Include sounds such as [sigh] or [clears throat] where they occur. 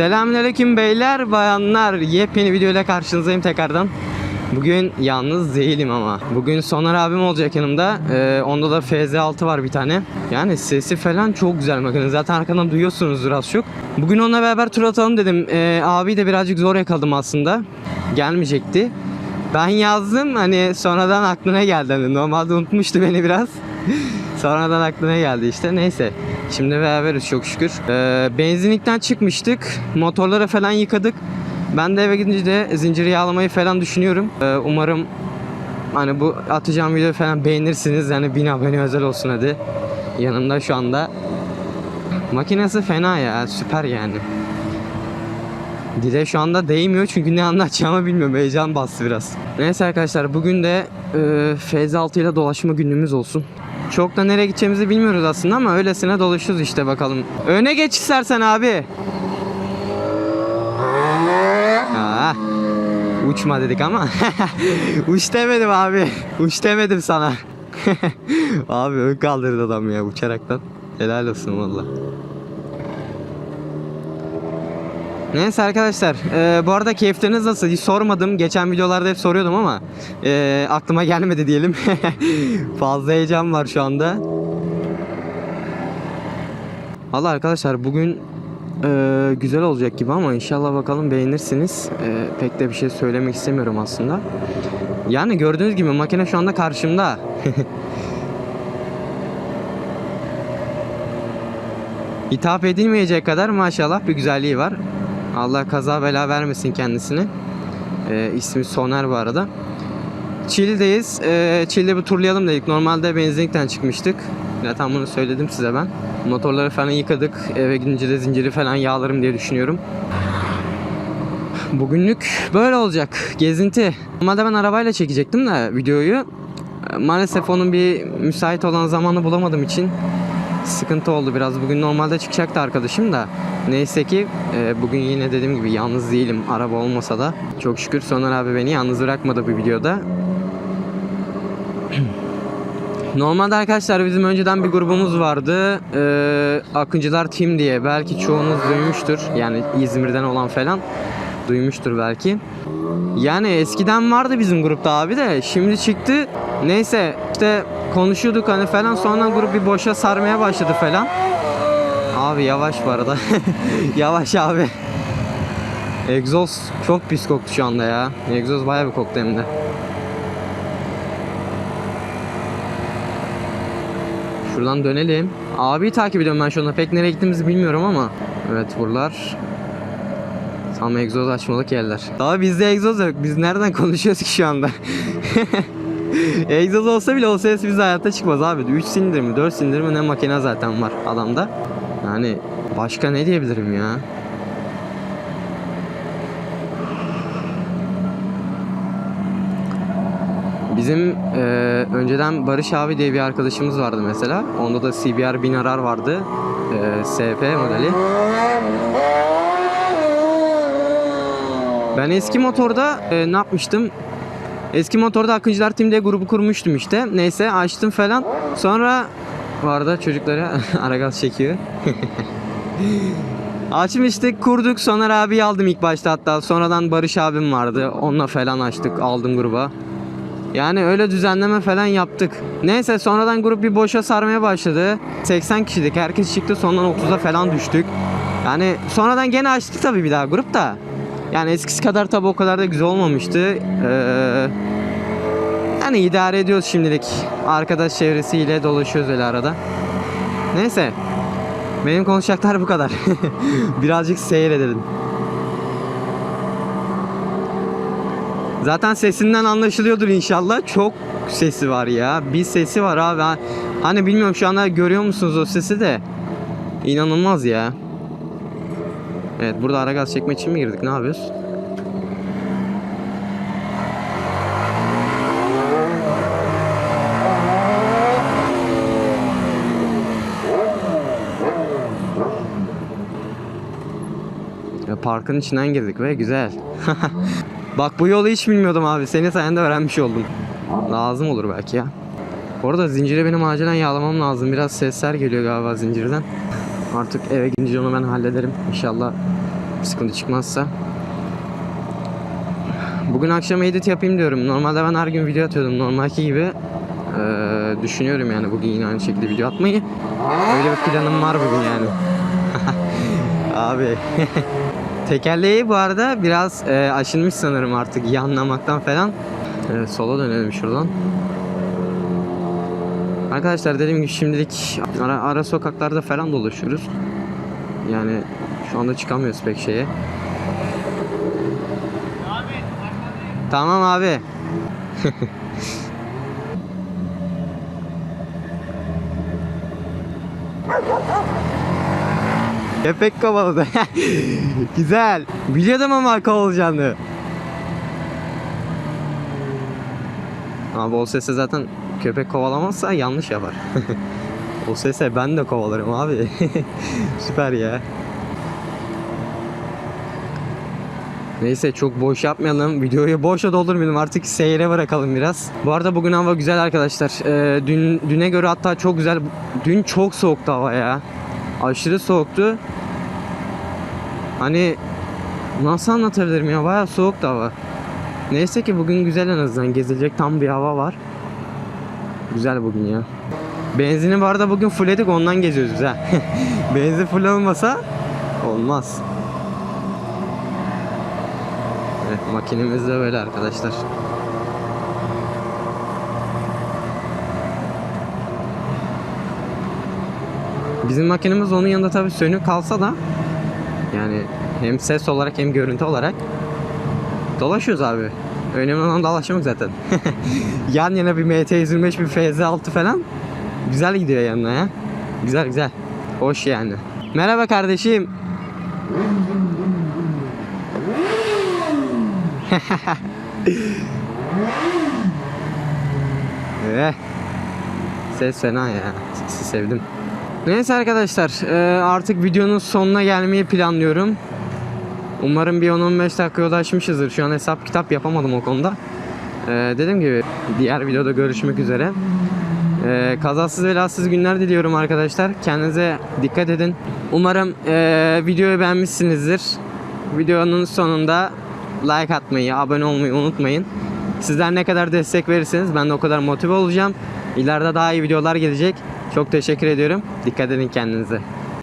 Selamünaleyküm beyler, bayanlar. Yepyeni videoyla karşınızdayım tekrardan. Bugün yalnız değilim ama. Bugün Soner abim olacak yanımda. Ee, onda da FZ6 var bir tane. Yani sesi falan çok güzel bakın. Zaten arkadan duyuyorsunuzdur az çok. Bugün onunla beraber tur atalım dedim. Ee, abi de birazcık zor yakaladım aslında. Gelmeyecekti. Ben yazdım hani sonradan aklına geldi. Hani normalde unutmuştu beni biraz. [laughs] Sonradan aklına geldi işte. Neyse. Şimdi beraberiz çok şükür. Ee, benzinlikten çıkmıştık. Motorları falan yıkadık. Ben de eve gidince de zinciri yağlamayı falan düşünüyorum. Ee, umarım hani bu atacağım video falan beğenirsiniz. Yani 1000 abone özel olsun hadi. Yanımda şu anda. Makinesi fena ya. Süper yani. Dile şu anda değmiyor çünkü ne anlatacağımı bilmiyorum. Heyecan bastı biraz. Neyse arkadaşlar bugün de e, Feyz 6 ile dolaşma günümüz olsun. Çok da nereye gideceğimizi bilmiyoruz aslında ama öylesine dolaşıyoruz işte bakalım. Öne geç istersen abi. Aa, uçma dedik ama. [laughs] Uç demedim abi. Uç demedim sana. [laughs] abi ön kaldırdı adam ya uçaraktan. Helal olsun valla. Neyse arkadaşlar e, bu arada keyifleriniz nasıl? Hiç sormadım. Geçen videolarda hep soruyordum ama e, aklıma gelmedi diyelim. [laughs] Fazla heyecan var şu anda. Valla arkadaşlar bugün e, güzel olacak gibi ama inşallah bakalım beğenirsiniz. E, pek de bir şey söylemek istemiyorum aslında. Yani gördüğünüz gibi makine şu anda karşımda. [laughs] Hitap edilmeyecek kadar maşallah bir güzelliği var Allah kaza bela vermesin kendisini. Ee, ismi Soner bu arada. Çil'deyiz. Ee, Çil'de bir turlayalım dedik. Normalde benzinlikten çıkmıştık. Zaten bunu söyledim size ben. Motorları falan yıkadık. Eve gidince de zinciri falan yağlarım diye düşünüyorum. Bugünlük böyle olacak. Gezinti. Normalde ben arabayla çekecektim de videoyu. Ee, Maalesef onun bir müsait olan zamanı bulamadığım için sıkıntı oldu biraz. Bugün normalde çıkacaktı arkadaşım da. Neyse ki e, bugün yine dediğim gibi yalnız değilim araba olmasa da. Çok şükür Soner abi beni yalnız bırakmadı bu videoda. [clears throat] Normalde arkadaşlar bizim önceden bir grubumuz vardı. Ee, Akıncılar Team diye. Belki çoğunuz duymuştur. Yani İzmir'den olan falan duymuştur belki. Yani eskiden vardı bizim grupta abi de şimdi çıktı. Neyse işte konuşuyorduk hani falan sonra grup bir boşa sarmaya başladı falan. Abi yavaş bu arada. [laughs] yavaş abi. Egzoz çok pis koktu şu anda ya. Egzoz bayağı bir koktu hem de. Şuradan dönelim. Abi takip ediyorum ben şu anda. Pek nereye gittiğimizi bilmiyorum ama. Evet buralar. Tam egzoz açmalık yerler. Daha bizde egzoz yok. Biz nereden [laughs] konuşuyoruz ki şu anda? [laughs] egzoz olsa bile o ses bize hayatta çıkmaz abi. 3 silindir mi 4 silindir mi ne makine zaten var adamda. Yani başka ne diyebilirim ya? Bizim e, önceden Barış abi diye bir arkadaşımız vardı mesela. Onda da CBR 1000 arar vardı. E, SP modeli. Ben eski motorda e, ne yapmıştım? Eski motorda Akıncılar Team diye grubu kurmuştum işte. Neyse açtım falan. Sonra arada çocuklara [laughs] ara gaz çekiyor. [laughs] Açmıştık kurduk Soner abi aldım ilk başta hatta sonradan Barış abim vardı onunla falan açtık aldım gruba. Yani öyle düzenleme falan yaptık. Neyse sonradan grup bir boşa sarmaya başladı. 80 kişilik herkes çıktı sonradan 30'a falan düştük. Yani sonradan gene açtık tabii bir daha grup da. Yani eskisi kadar tabii o kadar da güzel olmamıştı. Ee, yani idare ediyoruz şimdilik. Arkadaş çevresiyle dolaşıyoruz öyle arada. Neyse. Benim konuşacaklar bu kadar. [laughs] Birazcık seyredelim. Zaten sesinden anlaşılıyordur inşallah. Çok sesi var ya. Bir sesi var abi. Ha- Hani bilmiyorum şu anda görüyor musunuz o sesi de. İnanılmaz ya. Evet burada ara gaz çekme için mi girdik? Ne yapıyoruz? Ya parkın içinden girdik ve güzel. [laughs] Bak bu yolu hiç bilmiyordum abi. Senin sayende öğrenmiş oldum. Lazım olur belki ya. Bu arada zinciri benim acilen yağlamam lazım. Biraz sesler geliyor galiba zincirden. Artık eve gidince onu ben hallederim. İnşallah sıkıntı çıkmazsa. Bugün akşam edit yapayım diyorum. Normalde ben her gün video atıyordum normalki gibi. Ee, düşünüyorum yani bugün yine aynı şekilde video atmayı. Öyle bir planım var bugün yani. [laughs] Abi. [laughs] Tekerleği bu arada biraz e, aşınmış sanırım artık yanlamaktan falan. Evet, sola dönelim şuradan. Arkadaşlar dediğim gibi şimdilik ara, ara sokaklarda falan dolaşıyoruz. Yani şu anda çıkamıyoruz pek şeye. Tamam abi. [laughs] Köpek kovaladı. [laughs] Güzel. Biliyordum ama kovalayacağını. Abi o sese zaten köpek kovalamazsa yanlış yapar. [laughs] o sese ben de kovalarım abi. [laughs] Süper ya. Neyse çok boş yapmayalım. Videoyu boşa doldurmayalım. Artık seyre bırakalım biraz. Bu arada bugün hava güzel arkadaşlar. Ee, dün düne göre hatta çok güzel. Dün çok soğuktu hava ya. Aşırı soğuktu. Hani nasıl anlatabilirim ya? Bayağı soğuktu hava. Neyse ki bugün güzel en azından. Gezilecek tam bir hava var. Güzel bugün ya. Benzini bu arada bugün fullledik ondan geziyoruz biz ha. [laughs] Benzin full olmasa olmaz. Evet makinemiz de böyle arkadaşlar. Bizim makinemiz onun yanında tabii sönük kalsa da yani hem ses olarak hem görüntü olarak dolaşıyoruz abi. Önemli olan dolaşmak zaten. [laughs] Yan yana bir MT-125 bir FZ6 falan güzel gidiyor yanına ya. Güzel güzel. Hoş yani. Merhaba kardeşim. [laughs] Eh. Ses fena ya. Sesi sevdim. Neyse arkadaşlar e, artık videonun sonuna gelmeyi planlıyorum. Umarım bir 10-15 dakika ulaşmışızdır. Şu an hesap kitap yapamadım o konuda. E, dediğim gibi diğer videoda görüşmek üzere. E, kazasız belasız günler diliyorum arkadaşlar. Kendinize dikkat edin. Umarım e, videoyu beğenmişsinizdir. Videonun sonunda like atmayı, abone olmayı unutmayın. Sizler ne kadar destek verirseniz ben de o kadar motive olacağım. İleride daha iyi videolar gelecek. Çok teşekkür ediyorum. Dikkat edin kendinize.